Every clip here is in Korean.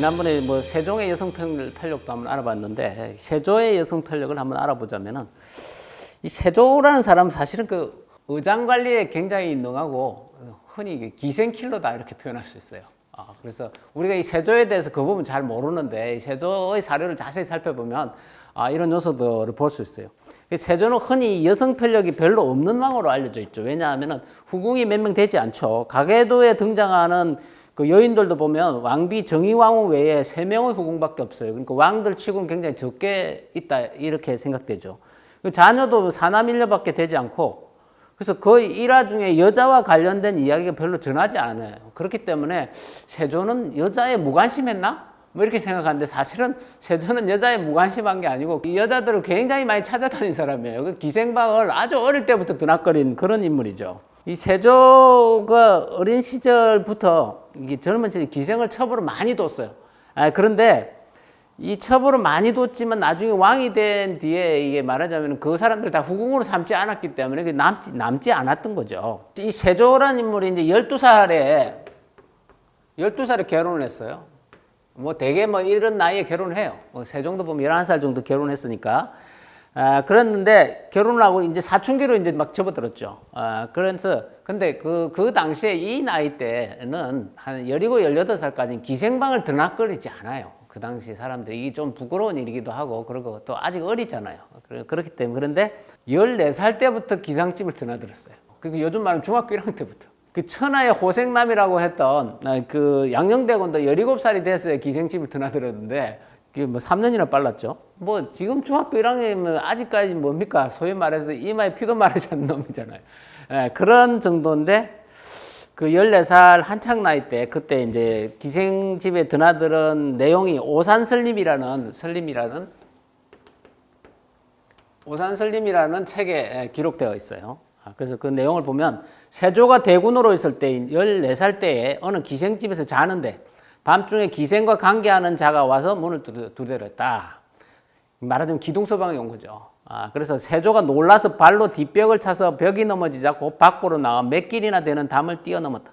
지난번에 뭐 세종의 여성 편력도 한번 알아봤는데 세조의 여성 편력을 한번 알아보자면은 이 세조라는 사람은 사실은 그 의장 관리에 굉장히 능하고 흔히 기생킬러다 이렇게 표현할 수 있어요. 아, 그래서 우리가 이 세조에 대해서 그 부분 잘 모르는데 이 세조의 사료를 자세히 살펴보면 아, 이런 요소들을 볼 수 있어요. 이 세조는 흔히 여성 편력이 별로 없는 왕으로 알려져 있죠. 왜냐하면 후궁이 몇 명 되지 않죠. 가계도에 등장하는 그 여인들도 보면 왕비 정의왕후 외에 세 명의 후궁밖에 없어요. 그러니까 왕들 치고는 굉장히 적게 있다 이렇게 생각되죠. 그 자녀도 사남 일녀밖에 되지 않고 그래서 거의 일화 중에 여자와 관련된 이야기가 별로 전하지 않아요. 그렇기 때문에 세조는 여자에 무관심했나? 뭐 이렇게 생각하는데 사실은 세조는 여자에 무관심한 게 아니고 이 여자들을 굉장히 많이 찾아다닌 사람이에요. 그 기생방을 아주 어릴 때부터 드나거린 그런 인물이죠. 이 세조가 어린 시절부터 이게 젊은 시절 기생을 첩으로 많이 뒀어요. 아, 그런데 이 첩으로 많이 뒀지만 나중에 왕이 된 뒤에 이게 말하자면 그 사람들 다 후궁으로 삼지 않았기 때문에 남지, 남지 않았던 거죠. 이 세조라는 인물이 이제 12살에 12살에 결혼을 했어요. 뭐 대개 뭐 이런 나이에 결혼을 해요. 뭐 세종도 보면 11살 정도 결혼했으니까. 아, 그랬는데 결혼을 하고 이제 사춘기로 이제 막 접어들었죠. 아, 그래서 근데 그, 그 당시에 이 나이 때는 한 17, 18살까지는 기생방을 드나거리지 않아요. 그 당시 사람들이 이게 좀 부끄러운 일이기도 하고 그리고 또 아직 어리잖아요. 그렇기 때문에 그런데 14살 때부터 기상집을 드나들었어요. 그 요즘 말하면 중학교 1학년 때부터. 그 천하의 호생남이라고 했던 아, 그 양녕대군도 17살이 됐어야 기생집을 드나들었는데 그게 뭐 3년이나 빨랐죠. 뭐 지금 중학교 1학년이면 아직까지 뭡니까? 소위 말해서 이마에 피도 마르지 않는 놈이잖아요. 예, 그런 정도인데 그 14살 한창 나이 때 그때 이제 기생집에 드나드는 내용이 오산설림이라는 설림이라는 오산설림이라는 책에 기록되어 있어요. 아, 그래서 그 내용을 보면 세조가 대군으로 있을 때 14살 때에 어느 기생집에서 자는데 밤중에 기생과 관계하는 자가 와서 문을 두드- 두드렸다. 말하자면 기둥서방이 온 거죠. 아, 그래서 세조가 놀라서 발로 뒷벽을 차서 벽이 넘어지자 곧 밖으로 나와 몇 길이나 되는 담을 뛰어넘었다.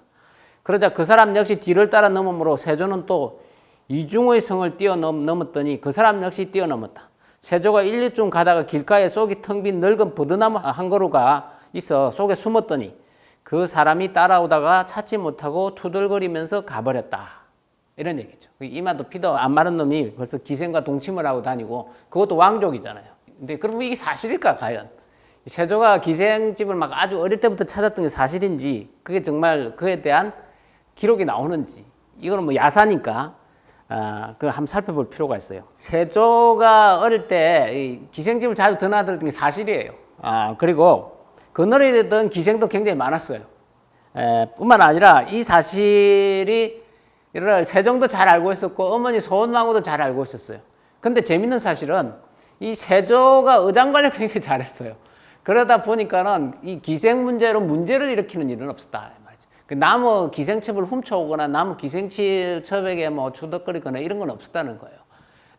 그러자 그 사람 역시 뒤를 따라 넘음으로 세조는 또 이중의 성을 뛰어넘었더니 그 사람 역시 뛰어넘었다. 세조가 1, 2쯤 가다가 길가에 속이 텅 빈 늙은 버드나무 한 그루가 있어 속에 숨었더니 그 사람이 따라오다가 찾지 못하고 투덜거리면서 가버렸다. 이런 얘기죠. 그 이마도 피도 안 마른 놈이 벌써 기생과 동침을 하고 다니고 그것도 왕족이잖아요. 근데 그럼 이게 사실일까 과연? 세조가 기생집을 막 아주 어릴 때부터 찾았던 게 사실인지 그게 정말 그에 대한 기록이 나오는지 이거는 뭐 야사니까 아, 그걸 한번 살펴볼 필요가 있어요. 세조가 어릴 때이 기생집을 자주 드나들었던 게 사실이에요. 아, 그리고 그늘에 던 기생도 굉장히 많았어요. 에, 뿐만 아니라 이 사실이 이를 세종도 잘 알고 있었고 어머니 소원왕후도 잘 알고 있었어요. 근데 재밌는 사실은 이 세조가 의장 관리 굉장히 잘했어요. 그러다 보니까는 이 기생 문제로 문제를 일으키는 일은 없었다. 그 나무 기생첩을 훔쳐오거나 나무 기생첩에게 뭐 추덕거리거나 이런 건 없었다는 거예요.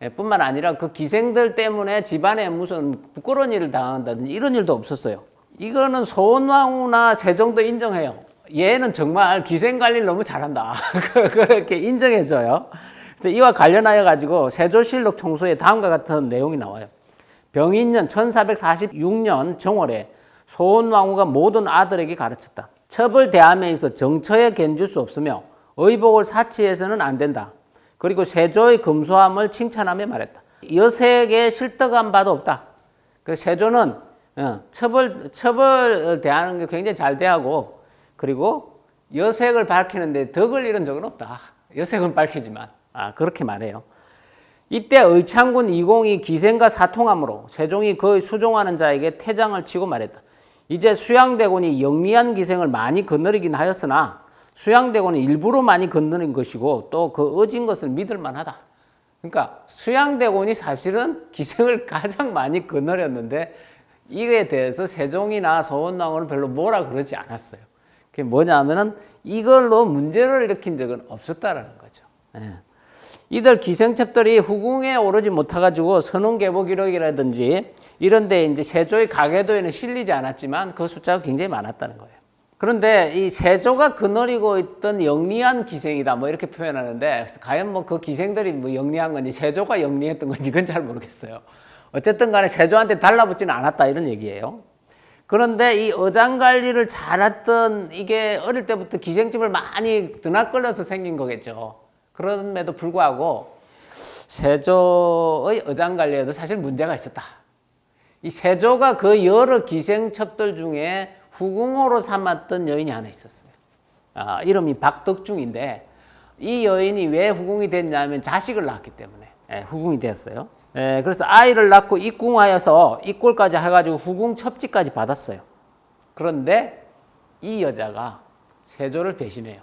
예, 뿐만 아니라 그 기생들 때문에 집안에 무슨 부끄러운 일을 당한다든지 이런 일도 없었어요. 이거는 소원왕후나 세종도 인정해요. 얘는 정말 기생 관리를 너무 잘한다. 그렇게 인정해줘요. 그래서 이와 관련하여 가지고 세조실록 총소에 다음과 같은 내용이 나와요. 병인년 1446년 정월에 소원왕후가 모든 아들에게 가르쳤다. 첩을 대함에 있어 정처에 견줄 수 없으며 의복을 사치해서는 안 된다. 그리고 세조의 금소함을 칭찬하며 말했다. 여색에 실덕한 바도 없다. 그 세조는 어, 첩을 첩을 대하는 게 굉장히 잘 대하고 그리고 여색을 밝히는데 덕을 잃은 적은 없다. 여색은 밝히지만 아 그렇게 말해요. 이때 의창군 이공이 기생과 사통함으로 세종이 그의 수종하는 자에게 태장을 치고 말했다. 이제 수양대군이 영리한 기생을 많이 거느리긴 하였으나 수양대군은 일부러 많이 건너는 것이고 또 그 어진 것을 믿을 만하다. 그러니까 수양대군이 사실은 기생을 가장 많이 거느렸는데 이에 대해서 세종이나 서원왕후는 별로 뭐라 그러지 않았어요. 그게 뭐냐면은 이걸로 문제를 일으킨 적은 없었다라는 거죠. 예. 이들 기생첩들이 후궁에 오르지 못해가지고 선원계보 기록이라든지 이런데 이제 세조의 가계도에는 실리지 않았지만 그 숫자가 굉장히 많았다는 거예요. 그런데 이 세조가 거느리고 있던 영리한 기생이다 뭐 이렇게 표현하는데 과연 뭐 그 기생들이 뭐 영리한 건지 세조가 영리했던 건지 그건 잘 모르겠어요. 어쨌든 간에 세조한테 달라붙지는 않았다 이런 얘기예요. 그런데 이 어장 관리를 잘했던 이게 어릴 때부터 기생집을 많이 드나끌려서 생긴 거겠죠. 그럼에도 불구하고 세조의 어장 관리에도 사실 문제가 있었다. 이 세조가 그 여러 기생첩들 중에 후궁으로 삼았던 여인이 하나 있었어요. 아, 이름이 박덕중인데 이 여인이 왜 후궁이 됐냐면 자식을 낳았기 때문에 예, 후궁이 되었어요. 예, 그래서 아이를 낳고 입궁하여서 입골까지 해가지고 후궁 첩지까지 받았어요. 그런데 이 여자가 세조를 배신해요.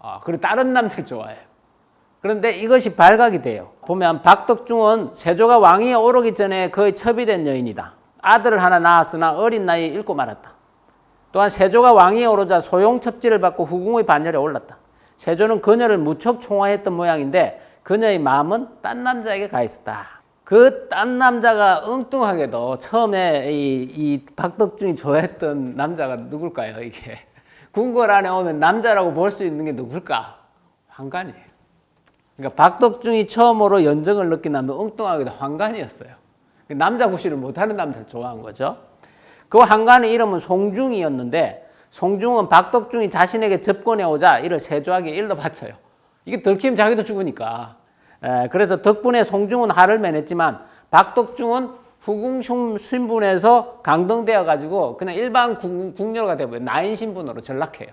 아, 그리고 다른 남자를 좋아해요. 그런데 이것이 발각이 돼요. 보면 박덕중은 세조가 왕위에 오르기 전에 거의 첩이 된 여인이다. 아들을 하나 낳았으나 어린 나이에 잃고 말았다. 또한 세조가 왕위에 오르자 소용 첩지를 받고 후궁의 반열에 올랐다. 세조는 그녀를 무척 총화했던 모양인데 그녀의 마음은 딴 남자에게 가 있었다. 그 딴 남자가 엉뚱하게도 처음에 이, 이 박덕중이 좋아했던 남자가 누굴까요? 이게 궁궐 안에 오면 남자라고 볼 수 있는 게 누굴까? 황관이에요. 그러니까 박덕중이 처음으로 연정을 느낀다면 엉뚱하게도 황관이었어요. 남자 구실을 못하는 남자를 좋아한 거죠. 그 황관의 이름은 송중이었는데 송중은 박덕중이 자신에게 접근해 오자 이를 세조에게 일러 바쳐요. 이게 들키면 자기도 죽으니까. 에, 그래서 덕분에 송중은 화를 매냈지만 박덕중은 후궁 신분에서 강등되어 가지고 그냥 일반 궁, 궁녀가 되버려 나인 신분으로 전락해요.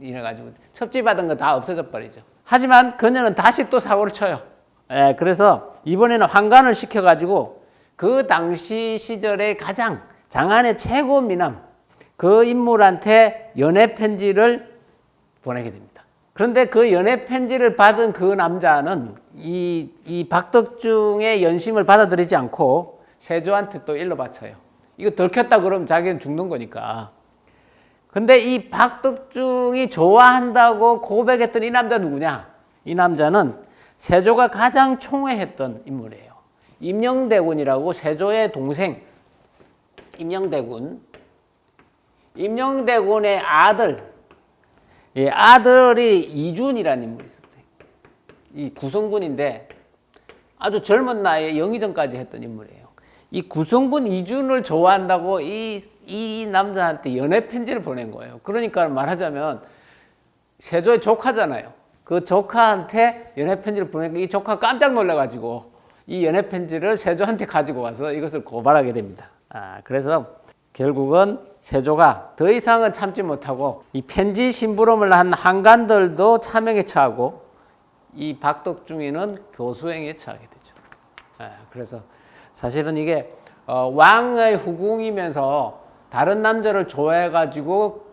이래 가지고 첩지 받은 거 다 없어져 버리죠. 하지만 그녀는 다시 또 사고를 쳐요. 에, 그래서 이번에는 환관을 시켜 가지고 그 당시 시절에 가장 장안의 최고 미남 그 인물한테 연애 편지를 보내게 됩니다. 그런데 그 연애 편지를 받은 그 남자는 이, 이 박덕중의 연심을 받아들이지 않고 세조한테 또 일러 바쳐요. 이거 들켰다 그러면 자기는 죽는 거니까. 근데 이 박덕중이 좋아한다고 고백했던 이 남자 누구냐? 이 남자는 세조가 가장 총애했던 인물이에요. 임영대군이라고 세조의 동생 임영대군. 임영대군의 아들, 예, 아들이 이준이라는 인물이 있었어요. 이 구성군인데 아주 젊은 나이에 영의정까지 했던 인물이에요. 이 구성군 이준을 좋아한다고 이, 이 남자한테 연애 편지를 보낸 거예요. 그러니까 말하자면 세조의 조카잖아요. 그 조카한테 연애 편지를 보내니까 이 조카 깜짝 놀라가지고 이 연애 편지를 세조한테 가지고 와서 이것을 고발하게 됩니다. 아, 그래서 결국은 세조가 더 이상은 참지 못하고 이 편지 심부름을 한 한간들도 차명에 처하고 이 박덕중이는 교수행에 처하게 되죠. 아, 그래서 사실은 이게 어, 왕의 후궁이면서 다른 남자를 좋아해가지고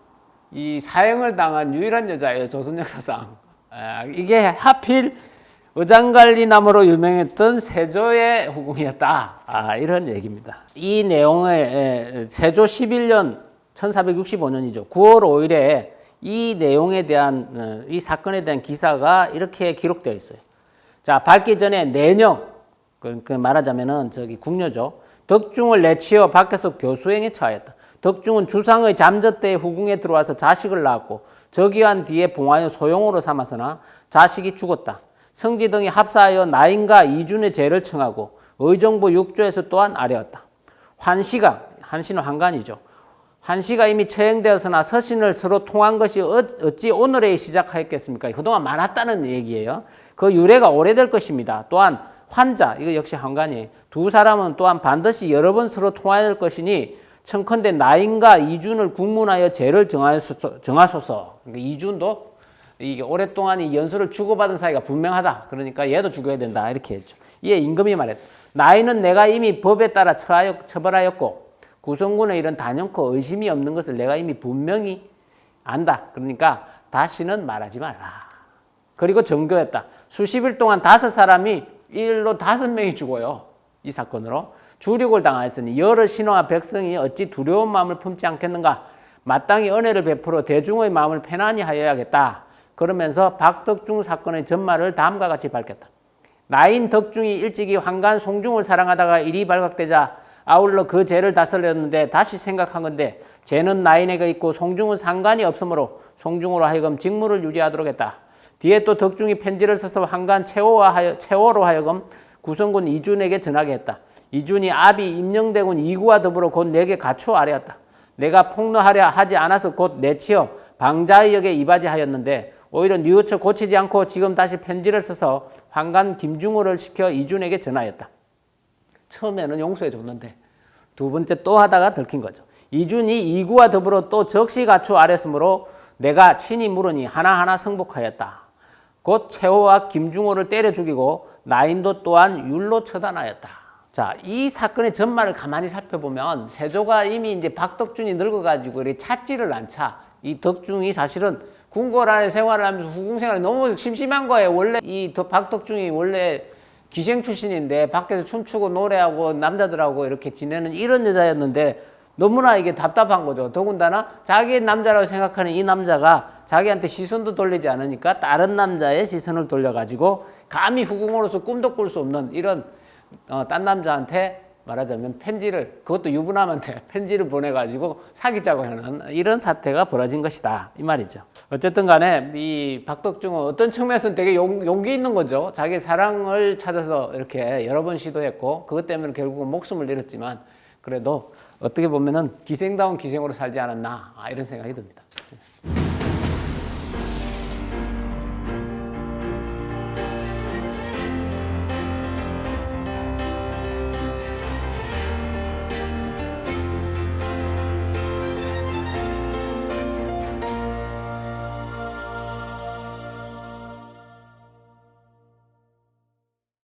이 사형을 당한 유일한 여자예요 조선 역사상. 아, 이게 하필 의장관리남으로 유명했던 세조의 후궁이었다. 아, 이런 얘기입니다. 이 내용에 세조 11년 1465년이죠. 9월 5일에 이 내용에 대한 어, 이 사건에 대한 기사가 이렇게 기록되어 있어요. 자, 밝기 전에 내령 그, 그 말하자면은 저기 궁녀죠. 덕중을 내치어 밖에서 교수행에 처하였다. 덕중은 주상의 때 후궁에 들어와서 자식을 낳았고 저기한 뒤에 봉하여 소용으로 삼았으나 자식이 죽었다. 성지 등이 합사하여 나인과 이준의 죄를 청하고 의정부 6조에서 또한 아뢰었다. 환시가 한시는 환관이죠. 한시가 이미 처형되었으나 서신을 서로 통한 것이 어- 어찌 오늘에 시작하였겠습니까? 그동안 많았다는 얘기예요. 그 유래가 오래될 것입니다. 또한 환자, 이거 역시 한관이에요. 두 사람은 또한 반드시 여러 번 서로 통하여야 될 것이니 청컨대 나인과 이준을 국문하여 죄를 정하소서. 정하소서. 그러니까 이준도 이게 오랫동안 이 연수를 주고받은 사이가 분명하다. 그러니까 얘도 죽어야 된다. 이렇게 했죠. 이에 임금이 말했다. 나이는 내가 이미 법에 따라 처하여, 처벌하였고 구성군의 이런 단연코 의심이 없는 것을 내가 이미 분명히 안다. 그러니까 다시는 말하지 말라. 그리고 정교했다. 수십 일 동안 다섯 사람이 일로 다섯 명이 죽어요. 이 사건으로. 주력을 당하였으니 여러 신하와 백성이 어찌 두려운 마음을 품지 않겠는가. 마땅히 은혜를 베풀어 대중의 마음을 편안히 하여야겠다. 그러면서 박덕중 사건의 전말을 다음과 같이 밝혔다. 나인 덕중이 일찍이 황간 송중을 사랑하다가 일이 발각되자 아울러 그 죄를 다스렸는데 다시 생각한 건데 죄는 나인에게 있고 송중은 상관이 없으므로 송중으로 하여금 직무를 유지하도록 했다. 뒤에 또 덕중이 편지를 써서 한간 최호와 하여, 최호로 하여금 구성군 이준에게 전하게 했다. 이준이 아비 임영대군 이구와 더불어 곧 내게 갖추어 아뢰었다. 내가 폭로하려 하지 않아서 곧 내치어 방자의 역에 이바지하였는데 오히려 뉘우쳐 고치지 않고 지금 다시 편지를 써서 황간 김중호를 시켜 이준에게 전하였다. 처음에는 용서해 줬는데 두 번째 또 하다가 들킨 거죠. 이준이 이구와 더불어 또 적시 갖추 아랬으므로 내가 친히 물으니 하나하나 승복하였다. 곧 최호와 김중호를 때려 죽이고 나인도 또한 율로 처단하였다. 자, 이 사건의 전말을 가만히 살펴보면 세조가 이미 이제 박덕준이 늙어가지고 이렇게 찾지를 않자. 이 덕중이 사실은 궁궐 안에 생활을 하면서 후궁 생활이 너무 심심한 거예요. 원래 이 덕- 박덕중이 원래 기생 출신인데 밖에서 춤추고 노래하고 남자들하고 이렇게 지내는 이런 여자였는데 너무나 이게 답답한 거죠. 더군다나 자기의 남자라고 생각하는 이 남자가 자기한테 시선도 돌리지 않으니까 다른 남자의 시선을 돌려가지고 감히 후궁으로서 꿈도 꿀 수 없는 이런 어, 딴 남자한테 말하자면 편지를 그것도 유부남한테 편지를 보내가지고 사귀자고 하는 이런 사태가 벌어진 것이다 이 말이죠. 어쨌든 간에 이 박덕중은 어떤 측면에서는 되게 용, 용기 있는 거죠. 자기 사랑을 찾아서 이렇게 여러 번 시도했고 그것 때문에 결국은 목숨을 잃었지만 그래도 어떻게 보면은 기생다운 기생으로 살지 않았나 아, 이런 생각이 듭니다.